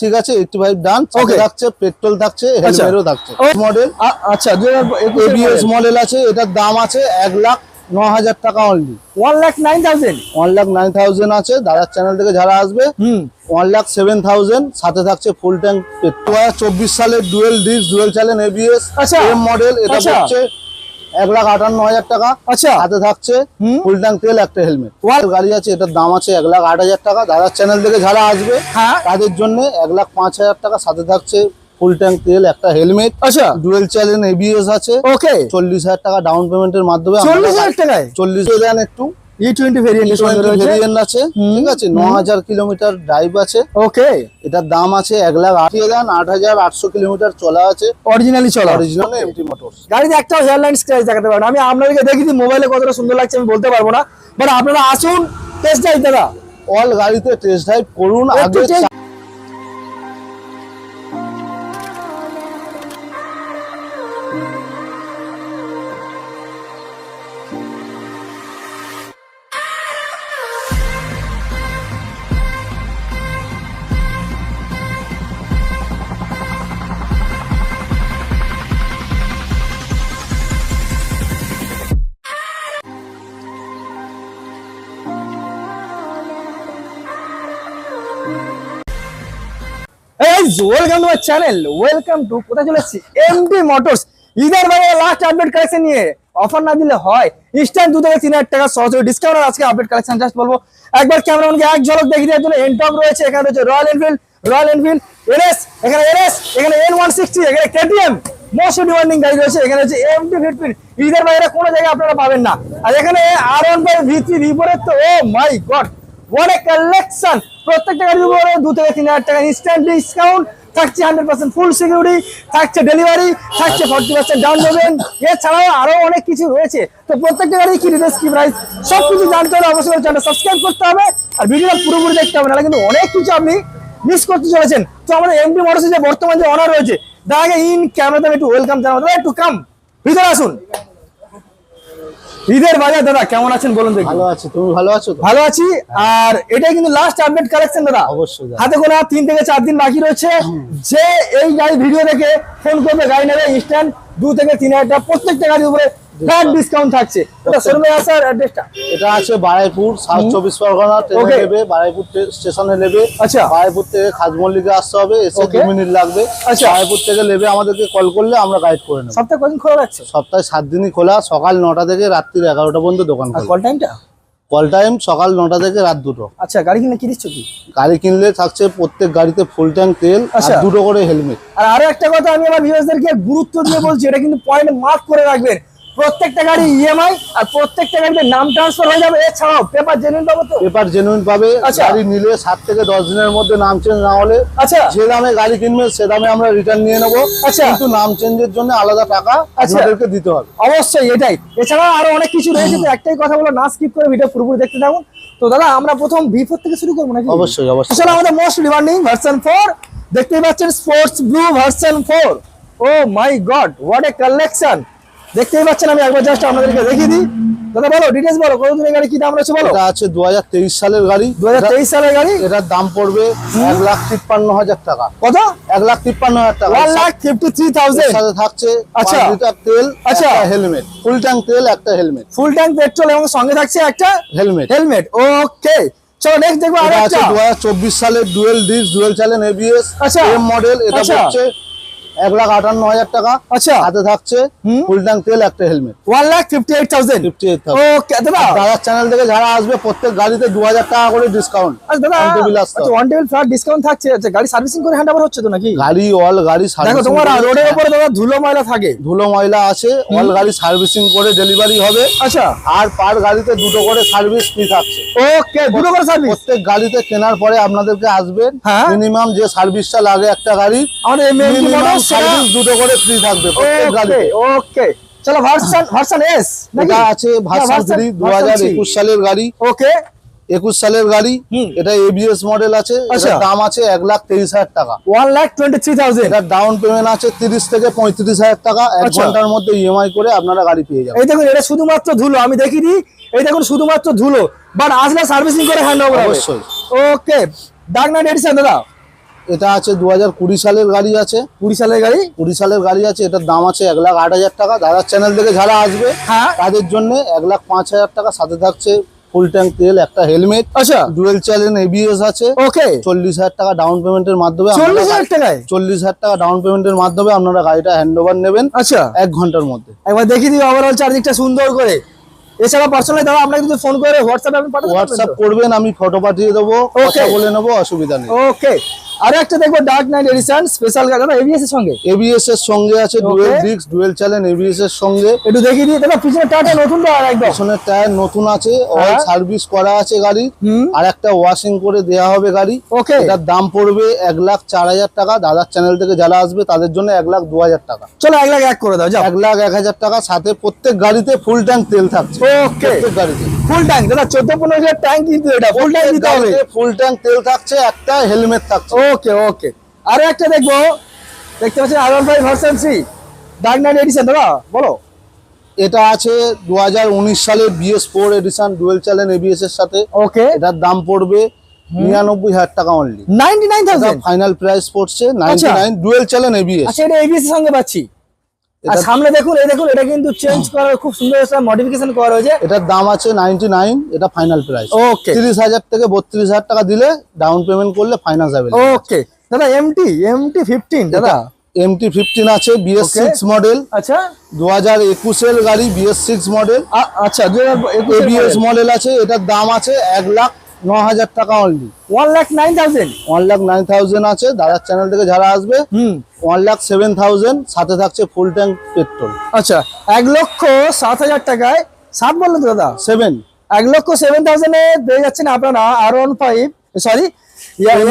ঠিক আছে eighty five done Okay. Okay থাকছে পেট্রোল থাকছে। হেলমেটও থাকছে। মডেল আচ্ছা মডেল আছে এটার দাম আছে এক লাখ ন হাজার টাকা only 1 lakh 9000 one lakh nine thousand আছে দাদার চ্যানেল থেকে যারা আসবে হুম। ওয়ান লাখ সেভেন থাউজেন্ড সাথে থাকছে ফুল ট্যাঙ্ক দু হাজার চব্বিশ সালের dual disc dual channel ABS আচ্ছা। মডেল এটা আচ্ছা। হচ্ছে এক লাখ আটান্ন হাজার টাকা। আচ্ছা। হাতে থাকছে। ফুল ট্যাঙ্ক তেল একটা হেলমেট? গাড়ি আছে এটার দাম আছে এক লাখ আট হাজার টাকা। দাদার চ্যানেল থেকে যারা আসবে হ্যাঁ। তাদের জন্য এক লাখ পাঁচ হাজার টাকা। সাথে থাকছে ফুল ট্যাঙ্ক তেল একটা হেলমেট আচ্ছা। ডুয়েল চ্যানেল এবিএস আছে। ওকে চল্লিশ হাজার টাকা ডাউন পেমেন্টের মাধ্যমে 40000 টাকায়? চল্লিশ হাজার একটু। E20 ভেরিয়েন্ট রয়েছে। ভেরিয়েন্ট আছে ঠিক আছে? ন হাজার কিলোমিটার ড্রাইভ আছে। ওকে। এটার দাম আছে এক লাখ আটিয়ে দেন আট হাজার আটশো কিলোমিটার চলা আছে। অরিজিনালি চলো। অরিজিনাল এমটি মোটরস গাড়িতে একটা এয়ারলাইন স্ক্র্যাচ দেখাতে পারেন। আমি আপনাদেরকে দেখি মোবাইলে কতটা সুন্দর লাগছে আমি বলতে পারব না। বাট আপনারা আসুন টেস্ট ড্রাইভ দাদা। অল গাড়িতে টেস্ট ড্রাইভ করুন আগে test- এই welcome to my channel welcome to কোথায় চলে এসেছি? MD motors last update collection নিয়ে অফার না দিলে হয়। ইনস্ট্যান্ট দু থেকে তিন হাজার টাকা সহজে ডিসকাউন্ট আজকে আপডেট কালেকশন জাস্ট বলব। একবার ক্যামেরাম্যানকে এক ঝলক দেখিয়ে দেওয়ার জন্য এনটক রয়েছে, এখানে রয়েছে Royal Enfield Royal Enfield NS এখানে এনএস এখানে এন ওয়ান সিক্সটি এখানে কেটিএম মোস্ট ডিমান্ডিং গাড়ি রয়েছে, এখানে হচ্ছে এমটি ঈদের বাইরে কোনো জায়গায় আপনারা পাবেন না। আর এখানে আর ওয়ান ফাইভ ভি তো ও মাই গড অনেক কালেকশন প্রত্যেকটা গাড়ির উপরে দু থেকে তিন হাজার টাকা ইনস্ট্যান্ট ডিসকাউন্ট থাকছে হান্ড্রেড পার্সেন্ট ফুল সিকিউরিটি থাকছে ডেলিভারি থাকছে ফর্টি পার্সেন্ট ডাউন পেমেন্ট এছাড়াও আরও অনেক কিছু রয়েছে। তো প্রত্যেকটা গাড়ি কি ডিটেলস কি প্রাইস সব কিছু জানতে হলে অবশ্যই চ্যানেল সাবস্ক্রাইব করতে হবে আর ভিডিওটা পুরোপুরি দেখতে হবে না কিন্তু অনেক কিছু আপনি মিস করতে চলেছেন। তো আমাদের এমডি মোটরসের যে বর্তমান যে অনার রয়েছে আগে ইন ক্যামেরাতে আমি একটু ওয়েলকাম জানাব। একটু কাম ভিতরে আসুন। ঈদের বাজার দাদা কেমন আছেন বলুন দেখি। ভালো আছি তুমি ভালো আছো ভালো আছি আর এটাই কিন্তু লাস্ট আপডেট কালেকশন দাদা। অবশ্যই। হাতে গোনা তিন থেকে চার দিন বাকি রয়েছে। যে এই গাড়ি ভিডিও দেখে ফোন করবে গাড়ি নেবে ইনস্ট্যান্ট দু থেকে তিন হাজার টাকা প্রত্যেকটা গাড়ির উপরে ফ্ল্যাট ডিসকাউন্ট থাকছে। ওটা শোরুমে আসার অ্যাড্রেসটা এটা আছে বারাইপুর সাউথ চব্বিশ পরগনা ট্রেনে নেবে বারাইপুর স্টেশনে নেবে। আচ্ছা। বারাইপুর থেকে খাজমল্লিকে আসতে হবে এসে দু মিনিট লাগবে। আচ্ছা। বারাইপুর থেকে নেবে আমাদেরকে কল করলে আমরা গাইড করে নেব। সপ্তাহে কদিন খোলা রাখছে? সপ্তাহে সাত দিনই খোলা সকাল নটা থেকে রাত্রির এগারোটা পর্যন্ত দোকান কল টাইমটা কল টাইম সকাল নটা থেকে রাত দুটো। আচ্ছা গাড়ি কিনে কি দিচ্ছ কি? গাড়ি কিনলে থাকছে প্রত্যেক গাড়িতে ফুল ট্যাঙ্ক তেল আর আচ্ছা। দুটো করে হেলমেট আর আরও একটা কথা আমি আমার ভিউয়ার্সদেরকে গুরুত্ব দিয়ে বলছি এটা কিন্তু পয়েন্ট মার্ক করে রাখবেন। প্রত্যেকটা গাড়ি ইএমআই আর প্রত্যেকটা গাড়িতে নাম ট্রান্সফার হয়ে যাবে। এছাড়াও পেপার জেনুইন পাবো তো? পেপার জেনুইন পাবে। আচ্ছা। গাড়ি নিলে সাত থেকে দশ দিনের মধ্যে নাম চেঞ্জ না হলে আচ্ছা। যে দামে গাড়ি কিনবে সে দামে আমরা রিটার্ন নিয়ে নেব। আচ্ছা। কিন্তু নাম চেঞ্জের জন্য আলাদা টাকা আচ্ছা। আপনাদেরকে দিতে হবে। অবশ্যই এটাই। এছাড়াও আরও অনেক কিছু রয়েছে তো একটাই কথা বলো না স্কিপ করে ভিডিও পুরোপুরি দেখতে থাকুন। তো দাদা আমরা প্রথম বি ফোর থেকে শুরু করব নাকি? অবশ্যই অবশ্যই। আসলে আমাদের মোস্ট ডিমান্ডিং ভার্সন ফোর দেখতেই পাচ্ছেন sports blue version four oh my god what a collection দেখতেই পাচ্ছেন আমি একবার জাস্ট আপনাদেরকে দেখিয়ে দিই। দাদা বলো ডিটেলস বলো কত দিনের গাড়ি কি দাম রয়েছে বলো? এটা আছে দু সালের গাড়ি। দু হাজার তেইশ সালের গাড়ি? এটার দাম পড়বে এক লাখ তিপ্পান্ন হাজার টাকা। কত? এক লাখ তিপ্পান্ন হাজার টাকা। One lakh fifty three thousand সাথে থাকছে আচ্ছা। লিটার তেল আচ্ছা। হেলমেট ফুল ট্যাঙ্ক তেল একটা হেলমেট ফুল ট্যাঙ্ক পেট্রোল এবং সঙ্গে থাকছে একটা হেলমেট হেলমেট ওকে চলো নেক্সট দেখব দু হাজার চব্বিশ সালের dual disc dual channel ABS আচ্ছা। এম মডেল এটা। হচ্ছে এক লাখ আটান্ন হাজার টাকা। আচ্ছা। হাতে থাকছে। ফুল ট্যাঙ্ক তেল একটা helmet one lakh fifty eight thousand. Fifty eight okay দাদা। দাদার চ্যানেল থেকে যারা আসবে প্রত্যেক গাড়িতে দু হাজার টাকা করে discount. One table flat discount থাকছে। আচ্ছা গাড়ি সার্ভিসিং করে হ্যান্ড ওভার হচ্ছে তো নাকি? গাড়ি অল গাড়ি দেখো তোমার রোডের উপরে দাদা ধুলো ময়লা থাকে। ধুলো ময়লা আছে অল গাড়ি সার্ভিসিং করে ডেলিভারি হবে। আচ্ছা। আর পার গাড়িতে দুটো করে সার্ভিস ফ্রি থাকছে। ওকে দুটো করে সার্ভিস প্রত্যেক গাড়িতে কেনার পরে আপনাদেরকে আসবেন হ্যাঁ। মিনিমাম যে সার্ভিসটা লাগে একটা গাড়ি আমাদের এমএমটি মডেল সার্ভিস দুটো করে ফ্রি থাকবে প্রত্যেক ওকে গাড়িতে। ওকে চলো ভার্সন ভার্সন এস এটা আছে ভার্সন থ্রি দু হাজার একুশ সালের গাড়ি। ওকে একুশ সালের গাড়ি। এটা এবিএস মডেল আছে। আচ্ছা। দাম আছে এক লাখ তেইশ হাজার টাকা। One lakh twenty three thousand এটার ডাউন পেমেন্ট আছে তিরিশ থেকে পঁয়ত্রিশ হাজার টাকা। এক আচ্ছা। ঘণ্টার মধ্যে ইএমআই করে আপনারা গাড়ি পেয়ে যাবেন। এই দেখুন এটা শুধুমাত্র ধুলো আমি দেখিনি এই দেখুন শুধুমাত্র ধুলো। বাট আসলে সার্ভিসিং করে হ্যান্ড অবশ্যই। ওকে ডার্ক নাইট এডিশন দাদা। এটা আছে দু হাজার কুড়ি সালের গাড়ি আছে। কুড়ি সালের গাড়ি? কুড়ি সালের গাড়ি আছে এটার দাম আছে এক লাখ আট হাজার টাকা। দাদার চ্যানেল থেকে যারা আসবে হ্যাঁ। তাদের জন্য এক লাখ পাঁচ হাজার টাকা। সাথে থাকছে ফুল ট্যাঙ্ক তেল একটা হেলমেট আচ্ছা। ডুয়েল চ্যানেল এবিএস আছে। ওকে। চল্লিশ হাজার টাকা ডাউন পেমেন্টের মাধ্যমে চল্লিশ হাজার টাকায়? চল্লিশ হাজার টাকা ডাউন পেমেন্টের মাধ্যমে আপনারা গাড়িটা হ্যান্ড ওভার নেবেন আচ্ছা। এক ঘণ্টার মধ্যে। একবার দেখিয়ে দিই ওভারঅল চার্জিংটা সুন্দর করে। এছাড়া পার্সোনালি দাদা আপনাকে যদি ফোন করে হোয়াটসঅ্যাপে আপনি পাঠাতে হোয়াটসঅ্যাপ করবেন আমি ফটো পাঠিয়ে দেবো কথা বলে নেব অসুবিধা নেই। ওকে আর একটা দেখব ডার্ক নাইট এডিশন স্পেশাল গাড়ি দাদা এবিএস এর সঙ্গে? এবিএস এর সঙ্গে আছে dual disc dual channel ABS এর সঙ্গে। একটু দেখিয়ে দিই দাদা পিছনে টাটা নতুন আর একদম। পেছনের টায়ার নতুন আছে অল হ্যাঁ। সার্ভিস করা আছে গাড়ি। আর একটা ওয়াশিং করে দেওয়া হবে গাড়ি। ওকে এটার দাম পড়বে এক লাখ চার হাজার টাকা। দাদার চ্যানেল থেকে যারা আসবে তাদের জন্য এক লাখ দু হাজার টাকা। চলো এক লাখ এক করে দাও এক লাখ এক হাজার টাকা সাথে প্রত্যেক গাড়িতে ফুল ট্যাঙ্ক তেল থাকছে। ওকে প্রত্যেক গাড়িতে। ফুল ট্যাঙ্ক দাদা চোদ্দ পনেরো হাজার ট্যাঙ্ক কিন্তু এটা ফুল ট্যাঙ্ক দিতে হবে। ফুল ট্যাঙ্ক তেল থাকছে একটা হেলমেট থাকছে। ওকে ওকে আরও একটা দেখব দেখতে পাচ্ছেন R one five version C dark knight edition দাদা বলো। এটা আছে দু সালের BS four edition dual channel ABS এর সাথে। ওকে এটার দাম পড়বে নিরানব্বই হাজার টাকা only ninety nine final price পড়ছে ninety. Nine dual channel ABS এটা এবিএস এর সঙ্গে পাচ্ছি। আর সামনে দেখুন এই দেখুন এটা কিন্তু চেঞ্জ করা খুব সুন্দর মডিফিকেশন করা হয়েছে এটার দাম আছে নাইনটি নাইন এটা ফাইনাল প্রাইস ওকে তিরিশ হাজার থেকে বত্রিশ হাজার টাকা দিলে ডাউন পেমেন্ট করলে ফাইন্যান্স যাবে ওকে দাদা এমটি এমটি ফিফটিন দাদা। এমটি ফিফটিন আছে বিএস Okay. সিক্স মডেল আচ্ছা। দু হাজার একুশের গাড়ি বিএস সিক্স মডেল আ- আচ্ছা দুই এবিএস মডেল আছে এটার দাম আছে এক লাখ ন হাজার টাকা only one lakh nine thousand one lakh nine thousand আছে দাদার চ্যানেল থেকে যারা আসবে হুম। ওয়ান লাখ সেভেন থাউজেন্ড সাথে থাকছে ফুল ট্যাঙ্ক পেট্রোল আচ্ছা এক লক্ষ সাত হাজার টাকায় সাত বললেন দাদা? সেভেন এক লক্ষ সেভেন থাউজেন্ডে পেয়ে যাচ্ছেন আপনারা R one five sorry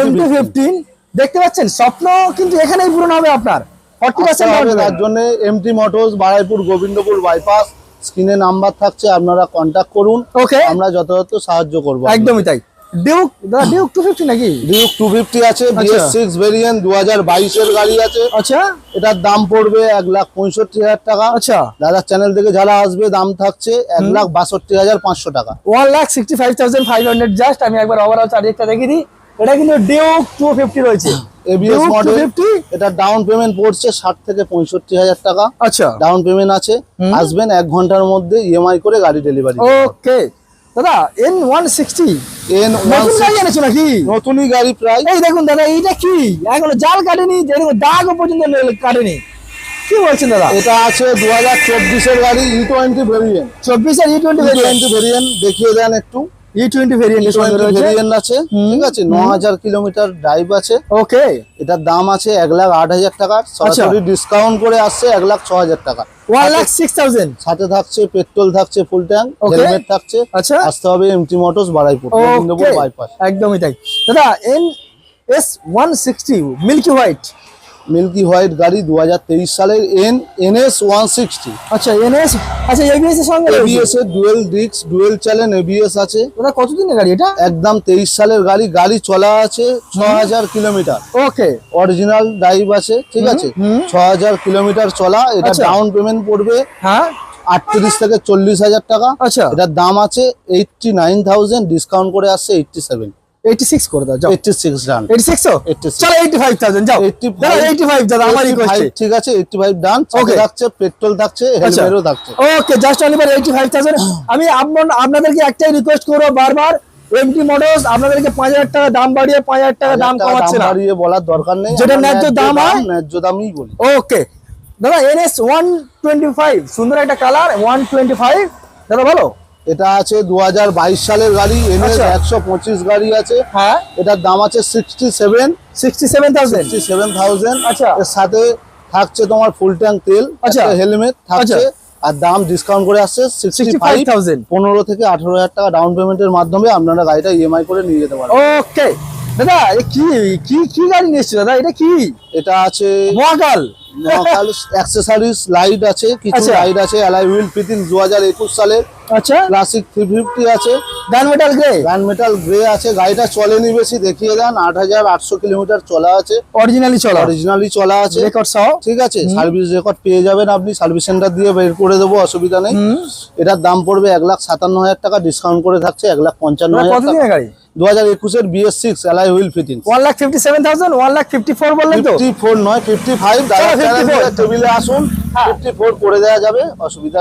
M T fifteen দেখতে পাচ্ছেন স্বপ্ন কিন্তু এখানেই পূরণ হবে আপনার। ফর্টি পার্সেন্ট তার জন্য MT motors Baruipur Gobindapur bypass স্ক্রিনে নাম্বার থাকছে আপনারা কন্ট্যাক্ট করুন। ওকে আমরা যথাযথ সাহায্য করব। একদমই তাই। ডিউক দাদা ডিউক টু ফিফটি নাকি? ডিউক টু ফিফটি আছে বিএস সিক্স ভেরিয়েন্ট দু হাজার বাইশের গাড়ি আছে। আচ্ছা। এটার দাম পড়বে এক লাখ পঁয়ষট্টি হাজার টাকা। আচ্ছা। দাদার চ্যানেল থেকে যারা আসবে দাম থাকছে এক লাখ বাষট্টি হাজার পাঁচশো টাকা। One lakh sixty five thousand five hundred just আমি একবার ওভারঅল চার্জেরটা দেখিয়ে দিই। এটা কিন্তু ডিউক টু ফিফটি রয়েছে। এবিএস মডেল এটা ডাউন পেমেন্ট পড়ছে ষাট থেকে পঁয়ষট্টি হাজার টাকা। আচ্ছা। ডাউন পেমেন্ট আছে। আসবেন এক ঘণ্টার মধ্যে ইএমআই করে গাড়ি ডেলিভারি ওকে দাদা এন ওয়ান সিক্সটি এন নতুন গাড়ি এনেছো নাকি? নতুনই গাড়ি প্রায়। এই দেখুন দাদা এইটা কি? এখনও জাল কাটেনি যেরকম দাগও পর্যন্ত নে- কাটেনি। কি বলছেন দাদা? এটা আছে দু হাজার চব্বিশের গাড়ি ই টোয়েন্টি ভেরিয়েন্ট চব্বিশের ই টোয়েন্টি ভেরিয়েন্ট দেখিয়ে দেন একটু। ই টোয়েন্টি ভেরিয়েন্ট ভেরিয়েন্ট আছে ঠিক আছে? ন হাজার কিলোমিটার ড্রাইভ আছে। ওকে। এটার দাম আছে এক লাখ আট হাজার টাকার সরাসরি ডিসকাউন্ট করে আসছে এক লাখ ছ হাজার টাকা। ওয়ান লাখ সিক্স থাউজেন্ড সাথে থাকছে পেট্রোল থাকছে ফুল ট্যাঙ্ক. হেলমেট থাকছে। আচ্ছা। আসতে হবে এমটি মোটরস ওকে। বাইপাস একদমই তাই। দাদা N S one sixty milky white milky white গাড়ি দু হাজার তেইশ সালের এন এনএস ওয়ান সিক্সটি আচ্ছা এনএস আচ্ছা এবিএস এর সঙ্গে এবিএস এর dual disc dual channel ABS আছে। ওটা কতদিনের গাড়ি এটা? একদম তেইশ সালের গাড়ি। গাড়ি চলা আছে ছ হাজার কিলোমিটার। ওকে অরিজিনাল ড্রাইভ আছে ঠিক আছে? ছ হাজার কিলোমিটার চলা এটা আচ্ছা। ডাউন পেমেন্ট পড়বে হ্যাঁ। আটত্রিশ থেকে চল্লিশ হাজার টাকা। আচ্ছা। এটার দাম আছে এইটটি নাইন থাউজেন্ড ডিসকাউন্ট করে আসছে এইটটি সেভেন এইটি সিক্স করে দাও যাও। Eighty six done eighty six 86 চলো এইটি ফাইভ থাউজেন্ড যাও। 85 দাদা দাদা আমারই ঠিক আছে এইটটি ফাইভ ডান ওকে থাকছে পেট্রোল। হেলমেটও ওকে জাস্ট অনলি আমি আপনাদেরকে একটাই রিকোয়েস্ট করব বারবার এমটি মোটরস আপনাদেরকে পাঁচ হাজার টাকা দাম বাড়িয়ে পাঁচ হাজার টাকা দাম কমাচ্ছে না বাড়িয়ে বলার দরকার নেই যেটা ন্যায্য দাম হয়, ন্যায্য দামই বলি। ওকে দাদা এনএস ওয়ান টোয়েন্টি ফাইভ সুন্দর একটা কালার ওয়ান টোয়েন্টি ফাইভ দাদা বলো। এটা আছে দু হাজার বাইশ সালের গাড়ি এনএস আচ্ছা। একশো পঁচিশ গাড়ি আছে। হ্যাঁ। এটার দাম আছে sixty seven sixty seven thousand seven thousand আচ্ছা। এর সাথে থাকছে তোমার ফুল ট্যাঙ্ক তেল আচ্ছা। হেলমেট থাকছে। আচ্ছা। আর দাম ডিসকাউন্ট করে আসছে সিক্সটি ফাইভ থাউজেন্ড পনেরো থেকে আঠারো হাজার টাকা ডাউন পেমেন্টের মাধ্যমে আপনারা গাড়িটা ইএমআই করে নিয়ে যেতে পারেন ওকে দাদা কি কি কি গাড়ি নিয়ে এসছো দাদা? এটা কি? এটা আছে মহাকাল। মহাকাল অ্যাক্সেসরিজ লাইট আছে কিছু আচ্ছা। লাইট আছে অ্যালাই হুইল ফিটিং দু হাজার একুশ সালের। আচ্ছা। ক্লাসিক থ্রি ফিফটি আছে। Gun metal grey grand metal grey আছে। গাড়িটা চলেনি বেশি দেখিয়ে দেন। আট হাজার আটশো কিলোমিটার চলা আছে। অরিজিনালি চলা। অরিজিনালি চলা আছে। রেকর্ড সহ? ঠিক আছে। সার্ভিস রেকর্ড পেয়ে যাবেন আপনি। সার্ভিস সেন্টার দিয়ে বের করে দেবো অসুবিধা নেই। এটার দাম পড়বে এক লাখ সাতান্ন হাজার টাকা। ডিসকাউন্ট করে থাকছে এক লাখ পঞ্চান্ন হাজার টাকা। গাড়ি? দু হাজার একুশের BS six wheel fitting one lakh fifty seven thousand one lakh fifty four বললেন তো? ফিফটি ফোর নয় ফিফটি ফাইভ টেবিলে আসুন হ্যাঁ। ফিফটি ফোর করে দেওয়া যাবে অসুবিধা.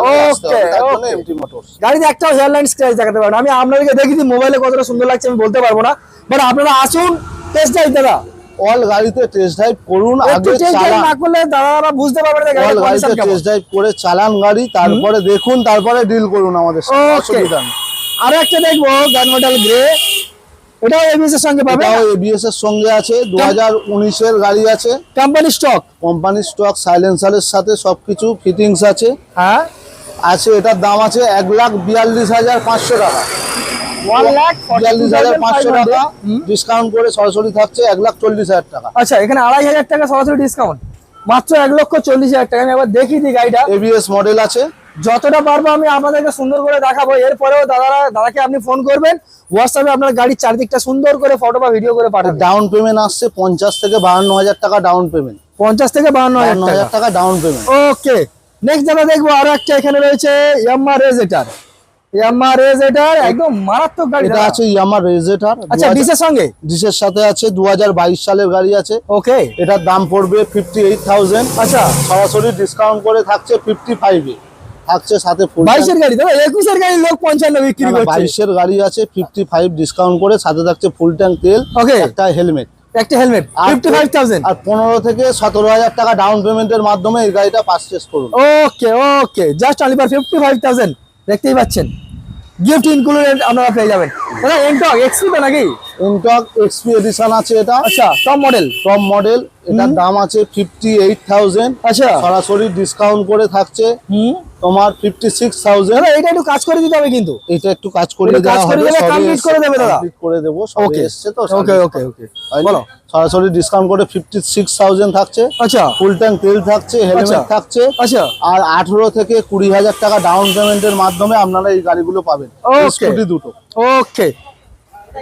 এমটি মোটরস গাড়িতে একটাও হেয়ারলাইন স্ক্র্যাচ দেখাতে পারেন আমি আপনাদেরকে দেখি মোবাইলে কতটা সুন্দর লাগছে আমি বলতে পারব না। বাট আপনারা আসুন টেস্ট ড্রাইভ দাদা। অল গাড়িতে টেস্ট ড্রাইভ করুন একটু আগে চালান। না করলে দাদারা বুঝতে পারবে না অল গাড়িতে টেস্ট ড্রাইভ করে চালান গাড়ি তারপরে দেখুন তারপরে ডিল করুন আমাদের সাথে Okay. অসুবিধা নেই। আরও একটা দেখব গান মেটাল গ্রে এটাও এবিএস এর সঙ্গে পাবে? এটাও এবিএস এর সঙ্গে আছে দু হাজার উনিশের গাড়ি আছে। কোম্পানি স্টক কোম্পানির স্টক সাইলেন্সারের সাথে সবকিছু ফিটিংস আছে। হ্যাঁ। আছে এটার দাম আছে এক লাখ বিয়াল্লিশ হাজার পাঁচশো টাকা। ওয়ান লাখ বিয়াল্লিশ হাজার পাঁচশো টাকা। ডিসকাউন্ট করে সরাসরি থাকছে এক লাখ চল্লিশ হাজার টাকা। আচ্ছা এখানে আড়াই হাজার টাকা সরাসরি ডিসকাউন্ট মাত্র এক লক্ষ চল্লিশ হাজার টাকা। আমি একবার দেখি দিই গাড়িটা। এবিএস মডেল আছে। যতটা পারব আমি আপনাদেরকে সুন্দর করে দেখাবো। এরপরেও দাদারা দাদাকে আপনি ফোন করবেন। হোয়াটসঅ্যাপে আপনার গাড়ির চারদিকটা সুন্দর করে ফটো বা ভিডিও করে পাঠাবেন। ডাউন পেমেন্ট আসছে পঞ্চাশ থেকে বাহান্ন হাজার টাকা ডাউন পেমেন্ট পঞ্চাশ থেকে বাহান্ন হাজার টাকা। ডাউন পেমেন্ট ওকে নেক্সট দাদা দেখব আরও একটা এখানে রয়েছে ইয়াম্মা রেজেটার ইয়াম্মা রেজেটার একদম মারাত্মক গাড়ি এটা। আছে রেজেটার আচ্ছা ডিসের সঙ্গে? ডিসের সাথে আছে দু হাজার বাইশ সালের গাড়ি আছে। ওকে এটার দাম পড়বে ফিফটি এইট থাউজেন্ড আচ্ছা। সরাসরি ডিসকাউন্ট করে থাকছে ফিফটি ফাইভে থাকছে সাথে বাইশের গাড়ি দাদা একুশের গাড়ি লোক পঞ্চান্ন বিক্রি করছে। বাইশের গাড়ি আছে ফিফটি ফাইভ ডিসকাউন্ট করে সাথে থাকছে ফুল ট্যাঙ্ক তেল ওকে একটা হেলমেট একটা হেলমেট আর ফিফটি ফাইভ থাউজেন্ড আর পনেরো থেকে সতেরো হাজার টাকা ডাউন পেমেন্টের মাধ্যমে এই গাড়িটা করুন। Okay okay just only for দেখতেই পাচ্ছেন। গিফট ইনক্লুডেড আপনারা পেয়ে যাবেন। দাদা এনটক এক্সপি তো নাকি? ইনটক এক্সপি এডিশন আছে এটা। আচ্ছা টপ মডেল টপ মডেল এটার দাম আছে ফিফটি এইট থাউজেন্ড আচ্ছা। সরাসরি ডিসকাউন্ট করে থাকছে। হুম। তোমার ফিফটি সিক্স থাউজেন্ড এটা একটু কাজ করে দিতে হবে কিন্তু। এটা একটু কাজ একটু কাজ করে এসছে, করে দেবে দাদা? করে দেবো ওকে এসছে তো ওকে ওকে ওকে বলো। সরাসরি ডিসকাউন্ট করে ফিফটি সিক্স থাউজেন্ড থাকছে। আচ্ছা। ফুল ট্যাঙ্ক তেল থাকছে আচ্ছা। হেলমেট থাকছে। আচ্ছা। আর আঠেরো থেকে কুড়ি হাজার টাকা ডাউন পেমেন্টের মাধ্যমে আপনারা এই গাড়িগুলো পাবেন. স্কুটি দুটো। ওকে